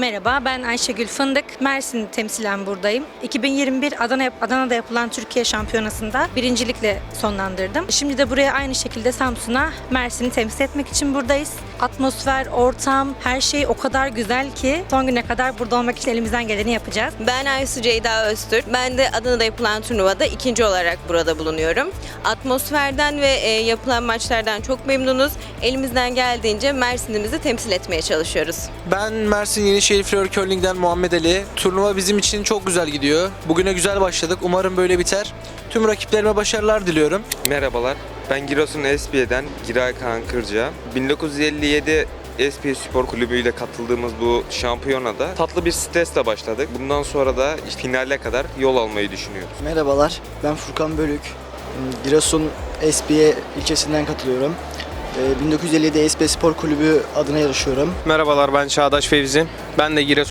Merhaba, ben Ayşegül Fındık. Mersin temsilen buradayım. 2021 Adana, Adana'da yapılan Türkiye Şampiyonası'nda birincilikle sonlandırdım. Şimdi de buraya aynı şekilde Samsun'a Mersin'i temsil etmek için buradayız. Atmosfer, ortam, her şey o kadar güzel ki son güne kadar burada olmak için elimizden geleni yapacağız. Ben Aysu Ceyda Öztürk. Ben de Adana'da yapılan turnuvada ikinci olarak burada bulunuyorum. Atmosferden ve e, yapılan maçlardan çok memnunuz. Elimizden geldiğince Mersin'imizi temsil etmeye çalışıyoruz. Ben Mersin Yenişehir Flör Curling'den Muhammed Ali. Turnuva bizim için çok güzel gidiyor. Bugüne güzel başladık. Umarım böyle biter. Tüm rakiplerime başarılar diliyorum. Merhabalar, ben Giresun SP'den Giray Kaan Kırca. 1957 SP Spor Kulübü ile katıldığımız bu şampiyonada tatlı bir stresle başladık. Bundan sonra da finale kadar yol almayı düşünüyoruz. Merhabalar, ben Furkan Bölük. Giresun SBA ilçesinden katılıyorum. Ee, 1957 SB Spor Kulübü adına yarışıyorum. Merhabalar ben Çağdaş Fevzi. Ben de Giresun